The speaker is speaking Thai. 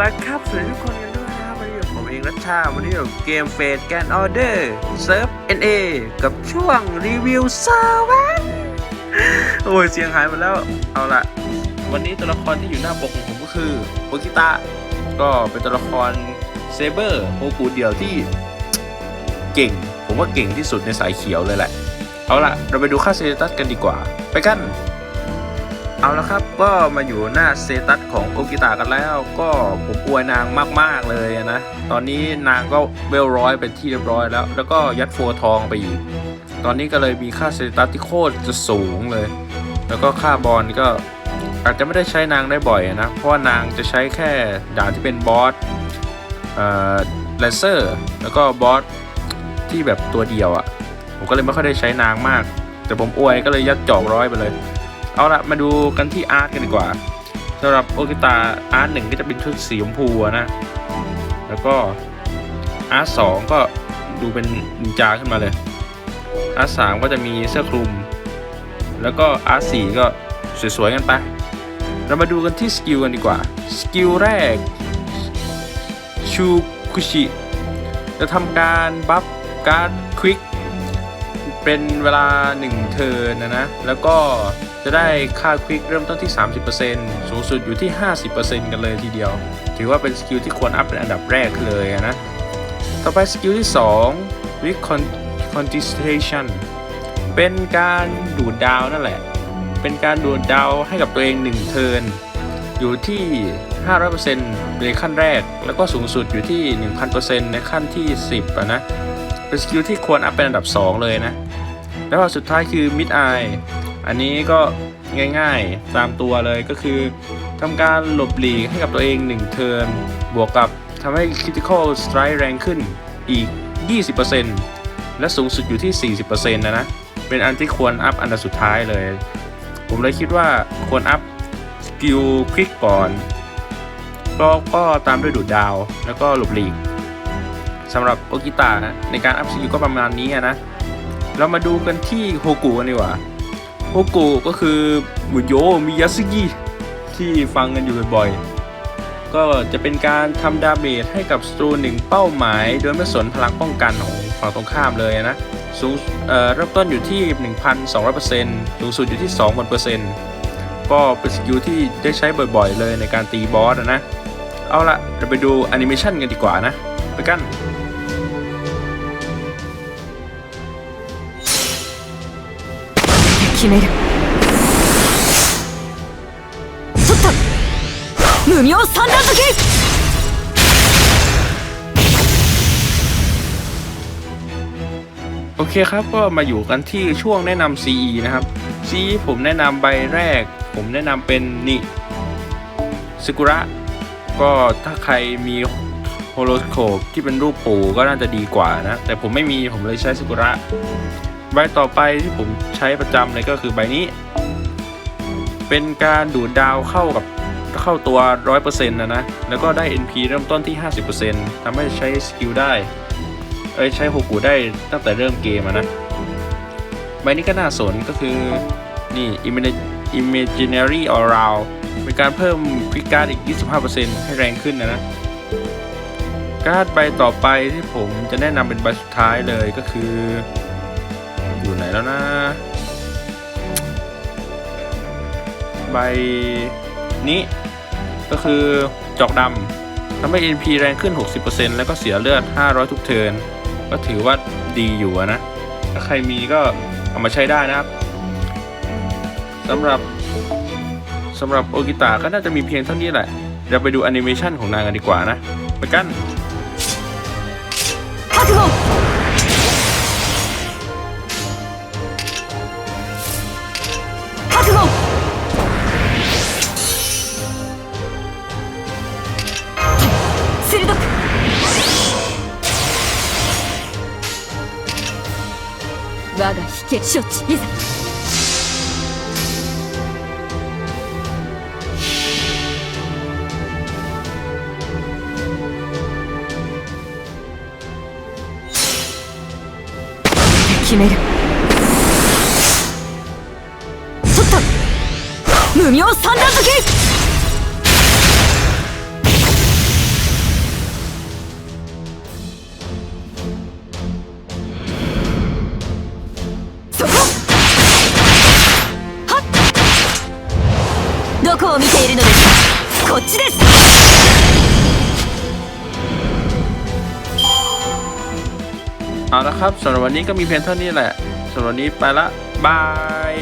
ละครับสวัสดีทุกคนกันด้วยนะครับวันนี้อยู่กับผมเองรัชชา วันนี้อยู่กับเกมเฟสแกนออเดอร์เซิร์ฟ NA กับช่วงรีวิวซาวันโอ้ยเสียงหายหมดแล้ว เอาละวันนี้ตัวละครที่อยู่หน้าปกของผมก็คือโอกิตะก็เป็นตัวละครเซเบอร์โฮกูเดี่ยวที่เก่ง ผมว่าเก่งที่สุดในสายเขียวเลยแหละ เอาละเราไปดูค่าเซตัสกันดีกว่า ไปกัน เอาละครับก็มาอยู่หน้าเซตัสของโอกิตะกันแล้ว ก็ผมอวยนางมากๆเลยนะ ตอนนี้นางก็เวลร้อยเป็นที่เรียบร้อยแล้ว แล้วก็ยัดโฟทองไปอีก ตอนนี้ก็เลยมีค่าเซตัสที่โคตรจะสูงเลย แล้วก็ค่าบอลก็อาจจะไม่ได้ใช้นางได้บ่อยนะ เพราะว่านางจะใช้แค่ด่านที่เป็นบอสเอ่อเลเซอร์แล้วก็บอสที่แบบตัวเดียวอะ่ะ ผมก็เลยไม่ค่อยได้ใช้นางมาก แต่ผมอวยก็เลยยัดจอกร้อยไปเลย เอาละมาดูกันที่อาร์ตกันดีกว่าสำหรับโอกิตาอาร์ตหนึ่งก็จะเป็นชุดสีชมพูนะ แล้วก็อาร์ตสองก็ดูเป็นนินจาขึ้นมาเลยอาร์ตสามก็จะมีเสื้อคลุม แล้วก็อาร์ตสี่ก็สวยๆกันไป เรามาดูกันที่สกิลกันดีกว่า สกิลแรกชูคุชิจะทำการบัฟการ์ดควิก เป็นเวลา 1 เทิร์นนะนะ แล้วก็จะได้ค่าควิกเริ่มต้นที่ 30%สูงสุดอยู่ที่ 50%กันเลยทีเดียว ถือว่าเป็นสกิลที่ควรอัพเป็นอันดับแรกเลยนะ ต่อไปสกิลที่2 Weak Contestation เป็นการดูดดาวนั่นแหละ เป็นการดูดดาวให้กับตัวเอง 1 เทิร์นอยู่ที่ 500%ในขั้นแรก แล้วก็สูงสุดอยู่ที่ 1,000%ในขั้นที่ 10นะ เป็นสกิลที่ควรอัพเป็นอันดับ 2 เลยนะ แล้วก็สุดท้ายคือ Mid Eye อันนี้ก็ง่ายๆ ตามตัวเลยก็คือทำการหลบหลีกให้กับตัวเอง 1 เทิร์น บวกกับทำให้ Critical Strike แรงขึ้นอีก 20%และสูงสุดอยู่ที่ 40%นะนะ เป็นอันที่ควรอัพอันดับสุดท้ายเลย ผมเลยคิดว่าควรอัพสกิลคลิกก่อนก็ก็ตามด้วยดูดดาว แล้วก็หลบหลีกสำหรับโอกิตะในการอัพสกิลก็ประมาณนี้นะ เรามาดูกันที่โฮกุกันดีกว่าโฮกุก็คือบุโยมิยาสึกิที่ฟังกันอยู่บ่อยๆ ก็จะเป็นการทำดาเมจให้กับศัตรูหนึ่งเป้าหมาย โดยไม่สนพลังป้องกันของฝั่งตรงข้ามเลยนะสูงเอ่อเริ่มต้นอยู่ที่ 1,200%สูงสุดอยู่ที่ 2,000%ก็เป็นสกิลที่ได้ใช้บ่อยๆ เลยในการตีบอสนะ เอาละเราไปดูแอนิเมชันกันดีกว่านะ ไปกัน 決める取った無名三段突き โอเคครับ ก็มาอยู่กันที่ช่วงแนะนำ CE นะครับ CE ผมแนะนำใบแรก ผมแนะนำเป็นนี่ซ a กุระ ก็ถ้าใครมีโฮโลสโคปที่เป็นรูปปู่ก็น่าจะดีกว่านะ แต่ผมไม่มีผมเลยใช้ซ a กุระ ใบต่อไปที่ผมใช้ประจำเลยก็คือใบนี้ เป็นการดูดดาวเข้ากับเข้าตัว 100%นะนะ แล้วก็ได้ NP เริ่มต้นที่ 50%ทำให้ใช้สกิลได้ เอ้ยใช้โฮกุได้ตั้งแต่เริ่มเกมนะ ใบนี้ก็น่าสนก็คือ นี่ Imag imaginary Around เป็นการเพิ่มควิกการ์ดอีก 25%ให้แรงขึ้นนะนะ การ์ดใบต่อไปที่ผมจะแนะนำเป็นใบสุดท้ายเลยก็คือ อยู่ไหนแล้วนะ ใบนี้ก็คือจอกดำทำให้ NP แรงขึ้น 60%แล้วก็เสียเลือด 500 ทุกเทิน ก็ถือว่าดีอยู่นะ ถ้าใครมีก็เอามาใช้ได้นะครับสำหรับสำหรับโอกิตะก็น่าจะมีเพียงเท่านี้แหละเราไปดูแอนิเมชันของนางกันดีกว่านะ ไปกัน 我が引け処置いざ。決める。取った。無名三段突きを見ているのですこっちです เอาละครับสำหรับวันนี้ก็มีเพียงเท่านี้แหละสำหรับวันนี้ไปละบาย